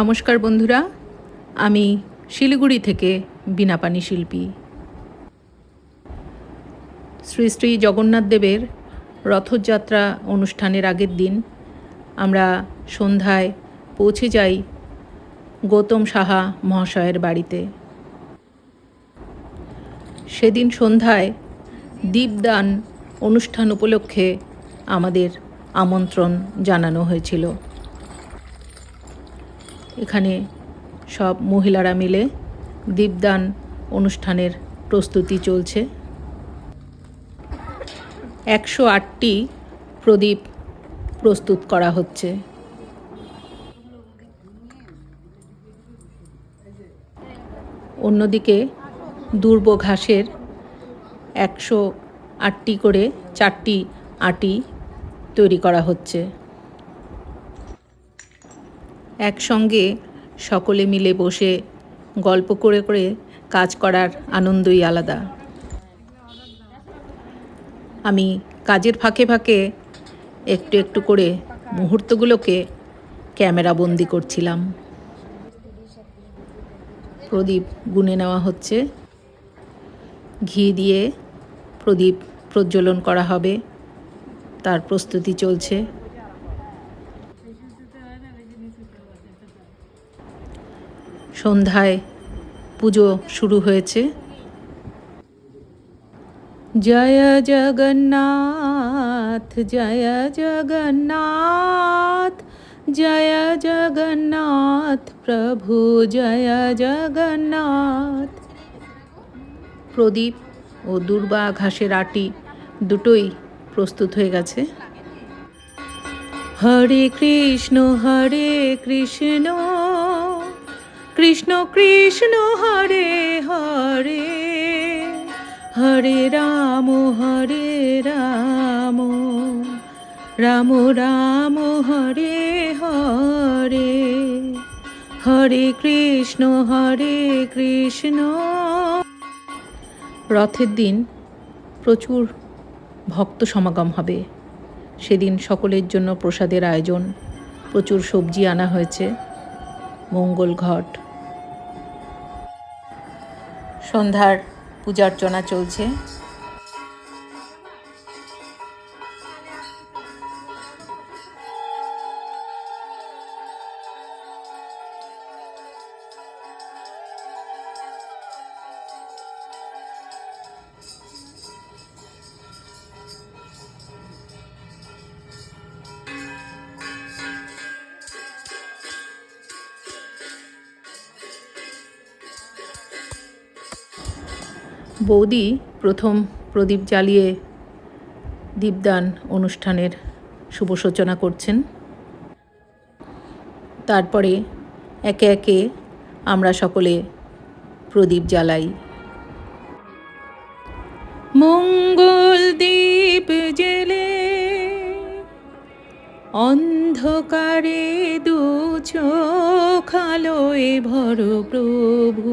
নমস্কার বন্ধুরা, আমি শিলিগুড়ি থেকে বীণাপানি শিল্পী। শ্রী শ্রী জগন্নাথ দেবের রথযাত্রা অনুষ্ঠানের আগের দিন আমরা সন্ধ্যায় পৌঁছে যাই গৌতম সাহা মহাশয়ের বাড়িতে। সেদিন সন্ধ্যায় দীপদান অনুষ্ঠান উপলক্ষে আমাদের আমন্ত্রণ জানানো হয়েছিল। এখানে সব মহিলারা মিলে দীপদান অনুষ্ঠানের প্রস্তুতি চলছে। একশো আটটি প্রদীপ প্রস্তুত করা হচ্ছে। অন্যদিকে দুর্ব ঘাসের একশো আটটি করে চারটি আটি তৈরি করা হচ্ছে। একসঙ্গে সকলে মিলে বসে গল্প করে করে কাজ করার আনন্দই আলাদা। আমি কাজের ফাঁকে ফাঁকে একটু একটু করে মুহূর্তগুলোকে ক্যামেরা বন্দি করছিলাম। প্রদীপ গুনে নেওয়া হচ্ছে। ঘি দিয়ে প্রদীপ প্রজ্বলন করা হবে। তার প্রস্তুতি চলছে। সন্ধ্যায় পুজো শুরু হয়েছে। জয় জগন্নাথ জয় জগন্নাথ জয় জগন্নাথ প্রভু, জয় জগন্নাথ। প্রদীপ ও দুর্বা ঘাসের আটি দুটোই প্রস্তুত হয়ে গেছে। হরে কৃষ্ণ হরে কৃষ্ণ। কৃষ্ণ কৃষ্ণ হরে হরে হরে রাম হরে রাম রাম রাম, হরে হরে হরে কৃষ্ণ হরে কৃষ্ণ। রথের দিন প্রচুর ভক্ত সমাগম হবে। সেদিন সকলের জন্য প্রসাদের আয়োজন। প্রচুর সবজি আনা হয়েছে। মঙ্গল ঘট। সন্ধ্যার পূজার্চনা চলছে। বৌদি প্রথম প্রদীপ জ্বালিয়ে দীপদান অনুষ্ঠানের শুভ সূচনা করছেন। তারপরে একে একে আমরা সকলে প্রদীপ জ্বালাই। মঙ্গল দীপ জেলে অন্ধকারে দু চোখ আলোয় ভর প্রভু।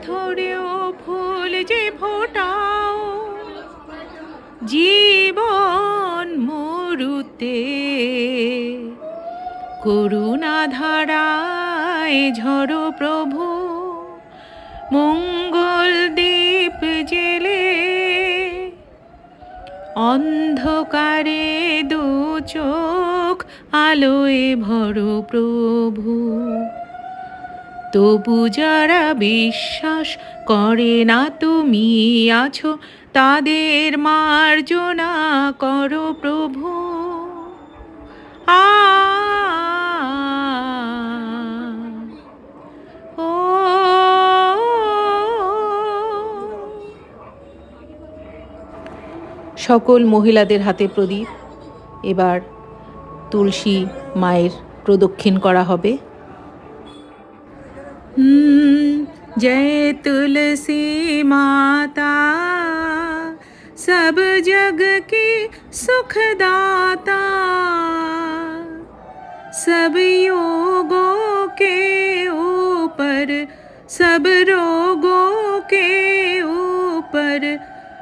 পাথরেও ফুল যে ফোটাও, জীবন মরুতে করুণা ধারায় ঝড়ো প্রভু, মঙ্গল দ্বীপ জেলে অন্ধকারে দু চোখ আলোয় ভরো প্রভু। তবু যারা বিশ্বাস করে না তুমি আছো, তাদের মার্জনা করো প্রভু। আ সকল মহিলাদের হাতে প্রদীপ। এবার তুলসী মায়ের প্রদক্ষিণ করা হবে। जय तुलसी माता। सब जग की सुखदाता। सब योगों के ऊपर, सब रोगों के ऊपर,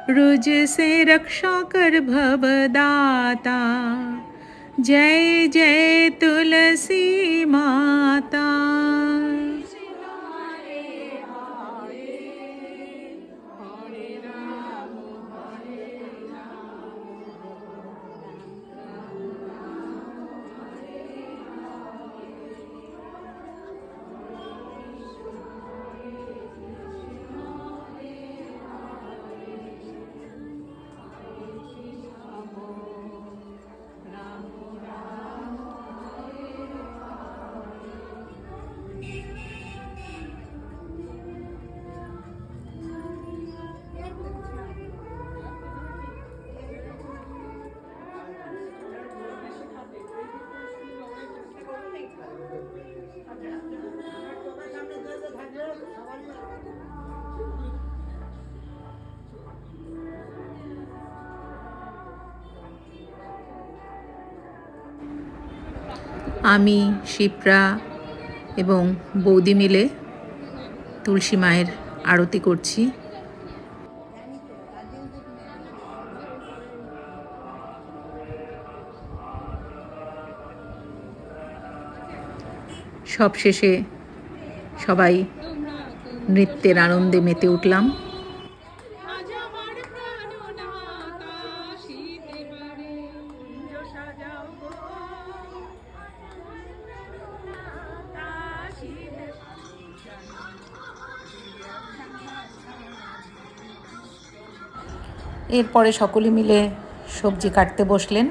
रुज से रक्षा कर भवदाता। जय जय तुलसी माता আমি, শিপ্রা এবং বৌদি মিলে তুলসী মায়ের আরতি করছি। সব শেষে সবাই নৃত্যের আনন্দে মেতে উঠলাম। এরপরে সকলে মিলে সবজি কাটতে বসলেন।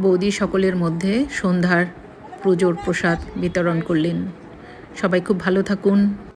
বৌদি সকলের মধ্যে সন্ধ্যার পুজোর প্রসাদ বিতরণ করলেন। সবাই খুব ভালো থাকুন।